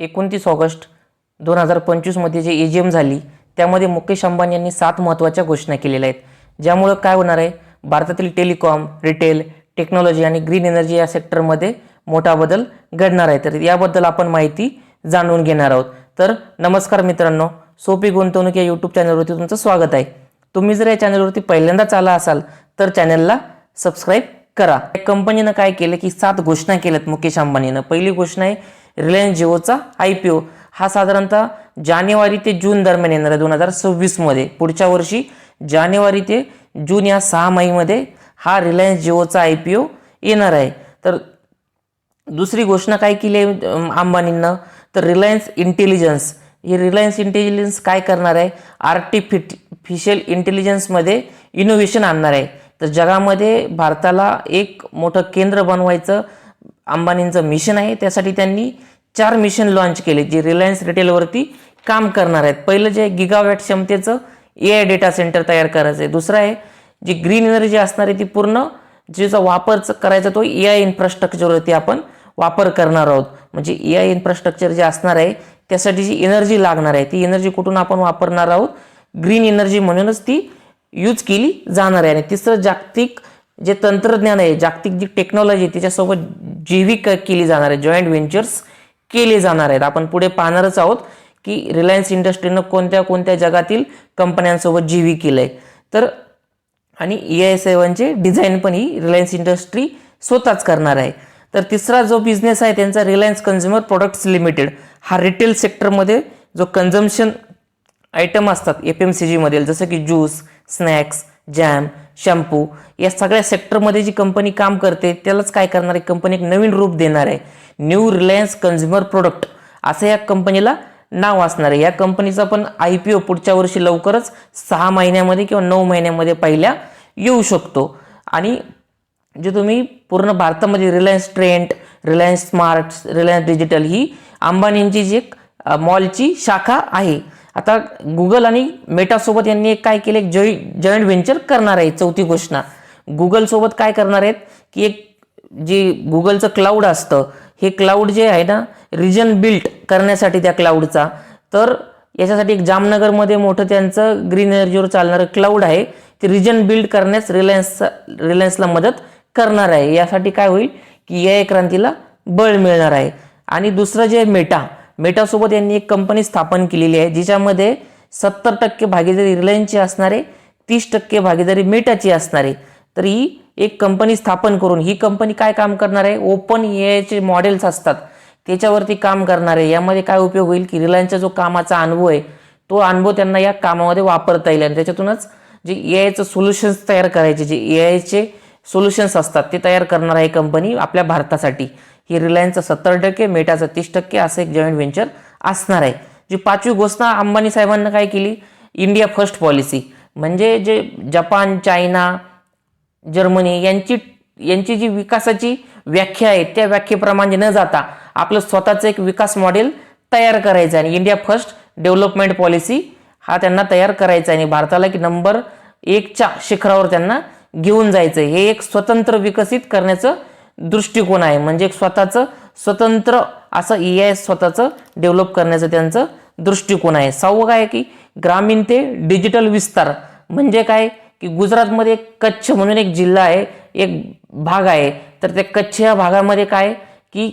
एकोणतीस ऑगस्ट दोन हजार पंचवीसमध्ये जे ए जी एम झाली त्यामध्ये मुकेश अंबानी यांनी सात महत्त्वाच्या घोषणा केलेल्या आहेत. ज्यामुळं काय होणार आहे? भारतातील टेलिकॉम रिटेल टेक्नॉलॉजी आणि ग्रीन एनर्जी या सेक्टरमध्ये मोठा बदल घडणार आहे. तर याबद्दल आपण माहिती जाणून घेणार आहोत. तर नमस्कार मित्रांनो सोपी गुंतवणूक या यूट्यूब चॅनलवरती तुमचं स्वागत आहे. तुम्ही जर या चॅनलवरती पहिल्यांदाच आला असाल तर चॅनलला सबस्क्राईब करा. या कंपनीनं काय केलं की सात घोषणा केल्यात मुकेश अंबानीनं. पहिली घोषणा आहे रिलायन्स जिओचा आय पी ओ. हा साधारणतः जानेवारी ते जून दरम्यान येणार आहे दोन हजार सव्वीसमध्ये पुढच्या वर्षी जानेवारी ते जून या सहा महिन्यामध्ये हा रिलायन्स जिओचा आय पी ओ येणार आहे. तर दुसरी घोषणा काय केली आहे अंबानींना अंबानींनं? तर रिलायन्स इंटेलिजन्स. हे रिलायन्स इंटेलिजन्स काय करणार आहे? आर्टिफिशियल इंटेलिजन्समध्ये इनोव्हेशन आणणार आहे. तर जगामध्ये भारताला एक मोठं केंद्र बनवायचं अंबानींचं मिशन आहे. त्यासाठी त्यांनी चार मिशन लॉन्च केले जे रिलायन्स रिटेलवरती काम करणार आहेत. पहिलं जे गिगावॅट क्षमतेचं ए आय डेटा सेंटर तयार करायचं आहे दुसरं आहे जी ग्रीन एनर्जी असणार आहे ती पूर्ण जिचा वापर करायचा तो ए आय इन्फ्रास्ट्रक्चरवरती आपण वापर करणार आहोत. म्हणजे ए आय इन्फ्रास्ट्रक्चर जे असणार आहे त्यासाठी जी एनर्जी लागणार आहे ती एनर्जी कुठून आपण वापरणार आहोत? ग्रीन एनर्जी म्हणूनच ती यूज केली जाणार आहे. आणि तिसरं जागतिक जे तंत्रज्ञान आहे जागतिक जी टेक्नॉलॉजी आहे त्याच्यासोबत जैविक केली जाणार आहे जॉईंट व्हेंचर्स केले जाणार आहेत. आपण पुढे पाहणारच आहोत की रिलायन्स इंडस्ट्रीनं कोणत्या कोणत्या जगातील कंपन्यांसोबत जीवी केलं आहे तर आणि ए आय सेवनचे डिझाईन पण ही रिलायन्स इंडस्ट्री स्वतःच करणार आहे. तर तिसरा जो बिझनेस आहे त्यांचा रिलायन्स कन्झ्युमर प्रोडक्ट्स लिमिटेड हा रिटेल सेक्टरमध्ये जो कन्झम्शन आयटम असतात एफ एम सी जीमधील जसं की ज्यूस स्नॅक्स जॅम शॅम्पू या सगळ्या सेक्टरमध्ये जी कंपनी काम करते त्यालाच काय करणार आहे? कंपनी एक नवीन रूप देणार आहे. न्यू रिलायन्स कन्झ्युमर प्रोडक्ट असं या कंपनीला नाव असणार आहे. या कंपनीचा पण आय पी ओ पुढच्या वर्षी लवकरच सहा महिन्यामध्ये किंवा नऊ महिन्यामध्ये पहिल्या येऊ शकतो. आणि जे तुम्ही पूर्ण भारतामध्ये Reliance trend Reliance smart Reliance digital ही अंबानींची जी एक मॉलची शाखा आहे. आता गुगल आणि मेटासोबत यांनी एक काय केलं? एक जॉई जॉईंट व्हेंचर करणार आहे चौथी घोषणा. गुगलसोबत काय करणार आहेत? की एक जे गुगलचं क्लाउड असतं हे क्लाउड जे आहे ना रिजन बिल्ट करण्यासाठी त्या क्लाउडचा तर याच्यासाठी एक जामनगरमध्ये मोठं त्यांचं ग्रीन एनर्जीवर चालणारं क्लाउड आहे ते रिजन बिल्ड करण्यास रिलायन्स रिलायन्सला मदत करणार आहे. यासाठी काय होईल? की या क्रांतीला बळ मिळणार आहे. आणि दुसरं जे मेटा मेटासोबत यांनी एक कंपनी स्थापन केलेली आहे जिच्यामध्ये सत्तर टक्के भागीदारी रिलायन्सची असणार आहे तीस टक्के भागीदारी मेटाची असणार. आहे तर ही एक कंपनी स्थापन करून ही कंपनी काय काम करणार आहे? ओपन एआयचे मॉडेल्स असतात. त्याच्यावरती काम करणार आहे. यामध्ये काय उपयोग होईल की रिलायन्सचा जो कामाचा अनुभव आहे तो अनुभव त्यांना या कामामध्ये वापरता येईल. आणि त्याच्यातूनच जे ए आयचं सोल्युशन्स तयार करायचे जे ए आयचे सोल्युशन्स असतात ते तयार करणार आहे कंपनी आपल्या भारतासाठी. ही रिलायन्सचं सत्तर टक्के मेटाचं तीस टक्के असं एक जॉईंट व्हेंचर असणार आहे. जी पाचवी घोषणा अंबानी साहेबांना काय केली? इंडिया फर्स्ट पॉलिसी म्हणजे जे जपान चायना जर्मनी यांची यांची जी विकासाची व्याख्या आहे त्या व्याख्येप्रमाणे न जाता आपलं स्वतःचं एक विकास मॉडेल तयार करायचं आहे. आणि इंडिया फर्स्ट डेव्हलपमेंट पॉलिसी हा त्यांना तयार करायचा आहे. आणि भारताला की नंबर एकच्या शिखरावर त्यांना घेऊन जायचं आहे. हे एक स्वतंत्र विकसित करण्याचं दृष्टिकोन आहे. म्हणजे एक स्वतःचं स्वतंत्र असं ए आय स्वतःचं डेव्हलप करण्याचं त्यांचं दृष्टिकोन आहे. सहावं काय आहे की ग्रामीण ते डिजिटल विस्तार. म्हणजे काय की गुजरातमध्ये एक कच्छ म्हणून एक जिल्हा आहे एक भाग आहे. तर त्या कच्छ या भागामध्ये काय की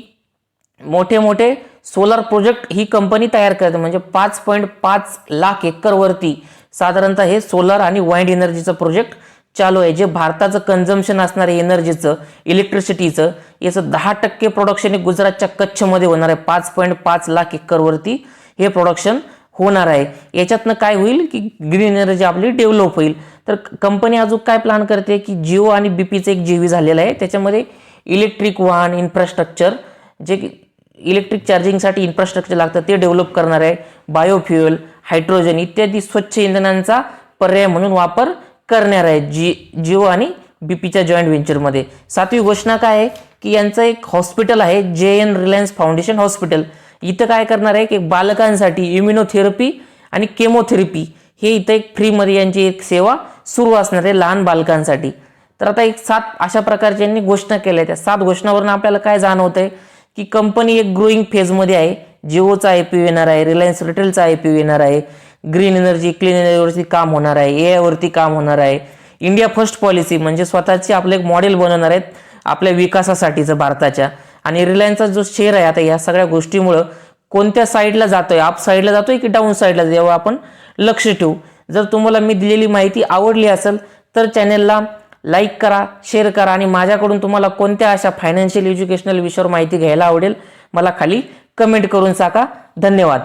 मोठे मोठे सोलर प्रोजेक्ट ही कंपनी तयार करते म्हणजे पाच पॉईंट पाच लाख एकरवरती साधारणतः हे सोलर आणि वाईंड एनर्जीचं प्रोजेक्ट चालू आहे. जे भारताचं कन्झम्शन असणार आहे एनर्जीचं इलेक्ट्रिसिटीचं याचं दहा टक्के प्रोडक्शन हे गुजरातच्या कच्छमध्ये होणार आहे. पाच पॉईंट पाच लाख एकरवरती हे प्रोडक्शन होणार आहे. याच्यातनं काय होईल की ग्रीन एनर्जी आपली डेव्हलप होईल. तर कंपनी अजून काय प्लॅन करते की जिओ आणि बीपीचं एक जीवी झालेलं आहे. त्याच्यामध्ये इलेक्ट्रिक वाहन इन्फ्रास्ट्रक्चर जे इलेक्ट्रिक चार्जिंगसाठी इन्फ्रास्ट्रक्चर लागतं ते डेव्हलप करणार आहे. बायोफ्युएल हायड्रोजन इत्यादी स्वच्छ इंधनांचा पर्याय म्हणून वापर करणार आहे जी जिओ आणि बीपीच्या जॉईंट व्हेंचरमध्ये सातवी घोषणा काय आहे? की यांचं एक हॉस्पिटल आहे जे एन रिलायन्स फाउंडेशन हॉस्पिटल इथं काय करणार आहे? की बालकांसाठी इम्युनोथेरपी आणि केमोथेरपी हे इथं एक फ्रीमध्ये यांची एक सेवा सुरू असणार आहे लहान बालकांसाठी. तर आता एक सात अशा प्रकारच्या यांनी घोषणा केल्या त्या सात घोषणावरून आपल्याला काय जाणवतंय? की कंपनी एक ग्रोईंग फेजमध्ये आहे. जिओचा आय पी येणार आहे रिलायन्स रिटेलचा आय पी येणार आहे. ग्रीन एनर्जी क्लीन एनर्जीवरती काम होणार आहे ए आयवरती काम होणार आहे. इंडिया फर्स्ट पॉलिसी म्हणजे स्वतःची आपलं एक मॉडेल बनवणार आहेत आपल्या विकासासाठीचं भारताच्या. आणि रिलायन्सचा जो शेअर आहे आता या सगळ्या गोष्टीमुळं कोणत्या साईडला जातोय? अप साईडला जातोय की डाऊन साईडला जेव्हा आपण लक्ष ठेवू. जर तुम्हाला मी दिलेली माहिती आवडली असेल तर चॅनेलला लाईक करा शेअर करा आणि माझ्याकडून तुम्हाला कोणत्या अशा फायनान्शियल एज्युकेशनल विषयावर माहिती घ्यायला आवडेल मला खाली कमेंट करून सांगा. धन्यवाद.